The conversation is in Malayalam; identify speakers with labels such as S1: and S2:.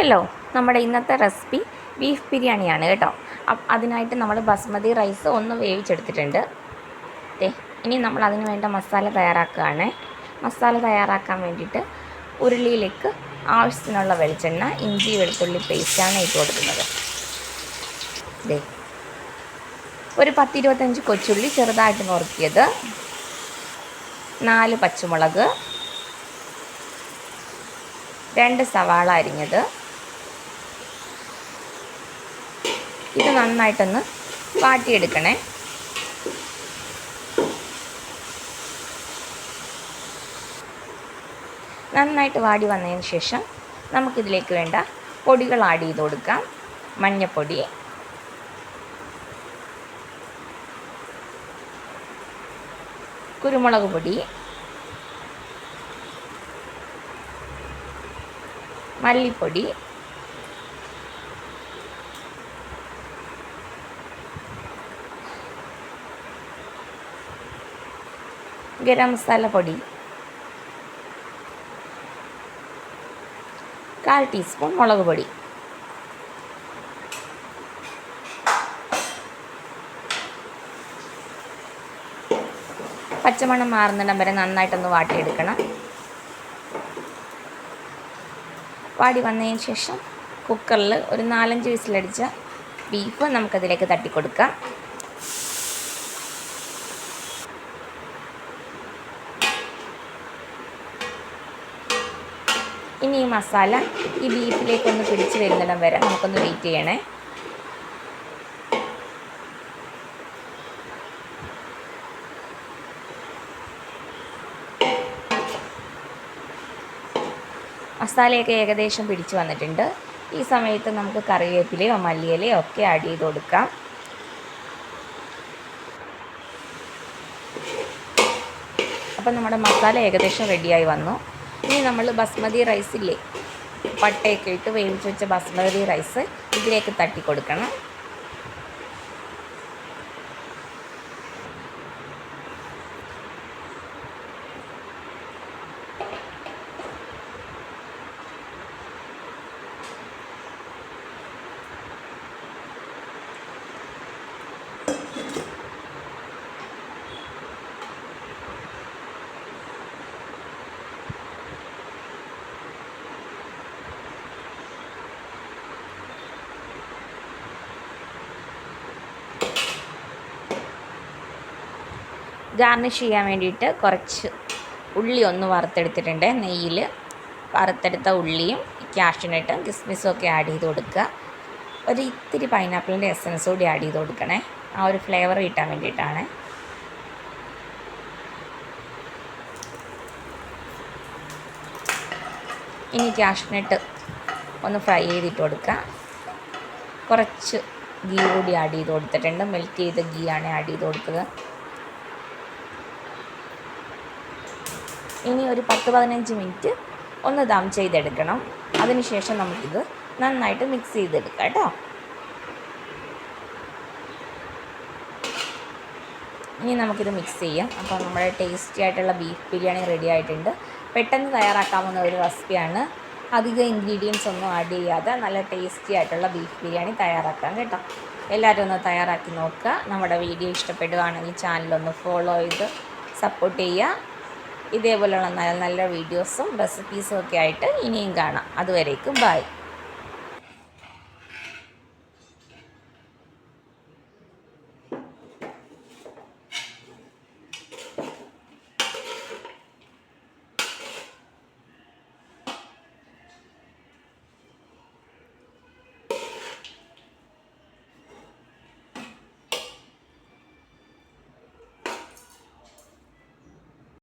S1: ഹലോ നമ്മുടെ ഇന്നത്തെ റെസിപ്പി ബീഫ് ബിരിയാണിയാണ് കേട്ടോ. അതിനായിട്ട് നമ്മൾ ബസ്മതി റൈസ് ഒന്ന് വേവിച്ചെടുത്തിട്ടുണ്ട്. ഇനി നമ്മൾ അതിന് വേണ്ട മസാല തയ്യാറാക്കുകയാണ്. മസാല തയ്യാറാക്കാൻ വേണ്ടിയിട്ട് ഉരുളിയിലേക്ക് ആവശ്യത്തിനുള്ള വെളിച്ചെണ്ണ ഇഞ്ചി വെളുത്തുള്ളി പേസ്റ്റാണ് ഇട്ട് കൊടുക്കുന്നത്. ദേ ഒരു പത്തിരുപത്തഞ്ച് കൊച്ചുള്ളി ചെറുതായിട്ട് നുറുക്കിയത്. നാല് പച്ചമുളക്. രണ്ട് സവാള അരിഞ്ഞത്. ഇത് നന്നായിട്ടൊന്ന് വാട്ടിയെടുക്കണേ. നന്നായിട്ട് വാടി വന്നതിന് ശേഷം നമുക്കിതിലേക്ക് വേണ്ട പൊടികൾ ആഡ് ചെയ്ത് കൊടുക്കാം. മഞ്ഞപ്പൊടി. കുരുമുളക് പൊടി. മല്ലിപ്പൊടി. ഗരം മസാല പൊടി. കാൽ ടീസ്പൂൺ മുളക് പൊടി. പച്ചമണം മാറുന്നിടം വരെ നന്നായിട്ടൊന്ന് വാട്ടിയെടുക്കണം. വാടി വന്നതിന് ശേഷം കുക്കറിൽ ഒരു നാലഞ്ച് വിസിലടിച്ച ബീഫ് നമുക്കതിലേക്ക് തട്ടിക്കൊടുക്കാം. ഇനി ഈ മസാല ഈ ബീഫിലേക്കൊന്ന് പിടിച്ച് വരുന്നിടം വരെ നമുക്കൊന്ന് വെയിറ്റ് ചെയ്യണേ. മസാലയൊക്കെ ഏകദേശം പിടിച്ച് വന്നിട്ടുണ്ട്. ഈ സമയത്ത് നമുക്ക് കറിവേപ്പിലയോ മല്ലിയിലയോ ഒക്കെ ആഡ് ചെയ്ത് കൊടുക്കാം. അപ്പം നമ്മുടെ മസാല ഏകദേശം റെഡിയായി വന്നു. ഇനി നമ്മൾ ബസ്മതി റൈസ് ഇല്ലേ പട്ടയൊക്കെ ഇട്ട് വേവിച്ച് വെച്ച ബസ്മതി റൈസ് ഇതിലേക്ക് തട്ടി കൊടുക്കണം. ഗാർണിഷ് ചെയ്യാൻ വേണ്ടിയിട്ട് കുറച്ച് ഉള്ളി ഒന്ന് വറുത്തെടുത്തിട്ടുണ്ട്. നെയ്യിൽ വറുത്തെടുത്ത ഉള്ളിയും ക്യാഷ്യൂനട്ടും കിസ്മിസും ഒക്കെ ആഡ് ചെയ്ത് കൊടുക്കുക. ഒരു ഇത്തിരി പൈനാപ്പിളിന്റെ എസൻസ് കൂടി ആഡ് ചെയ്ത് കൊടുക്കണേ. ആ ഒരു ഫ്ലേവർ കിട്ടാൻ വേണ്ടിയിട്ടാണ്. ഇനി ക്യാഷ്യൂനട്ട് ഒന്ന് ഫ്രൈ ചെയ്തിട്ട് കൊടുക്കുക. കുറച്ച് ഗീ കൂടി ആഡ് ചെയ്ത് കൊടുത്തിട്ടുണ്ട്. മെൽറ്റ് ചെയ്ത ഗീ ആണ് ആഡ് ചെയ്ത് കൊടുത്തത്. ഇനി ഒരു പത്ത് പതിനഞ്ച് മിനിറ്റ് ഒന്ന് ദം ചെയ്തെടുക്കണം. അതിനുശേഷം നമുക്കിത് നന്നായിട്ട് മിക്സ് ചെയ്തെടുക്കാം കേട്ടോ. ഇനി നമുക്കിത് മിക്സ് ചെയ്യാം. അപ്പോൾ നമ്മുടെ ടേസ്റ്റി ആയിട്ടുള്ള ബീഫ് ബിരിയാണി റെഡി ആയിട്ടുണ്ട്. പെട്ടെന്ന് തയ്യാറാക്കാവുന്ന ഒരു റെസിപ്പിയാണ് അധികം ഇൻഗ്രീഡിയൻസ് ഒന്നും ആഡ് ചെയ്യാതെ നല്ല ടേസ്റ്റി ആയിട്ടുള്ള ബീഫ് ബിരിയാണി തയ്യാറാക്കാം കേട്ടോ. എല്ലാവരും ഒന്ന് തയ്യാറാക്കി നോക്കുക. നമ്മുടെ വീഡിയോ ഇഷ്ടപ്പെടുകയാണെങ്കിൽ ചാനലൊന്ന് ഫോളോ ചെയ്ത് സപ്പോർട്ട് ചെയ്യുക. ഇതേപോലെയുള്ള നല്ല നല്ല വീഡിയോസും റെസിപ്പീസും ഒക്കെ ആയിട്ട് ഇനിയും കാണാം. അതുവരേക്കും ബായ്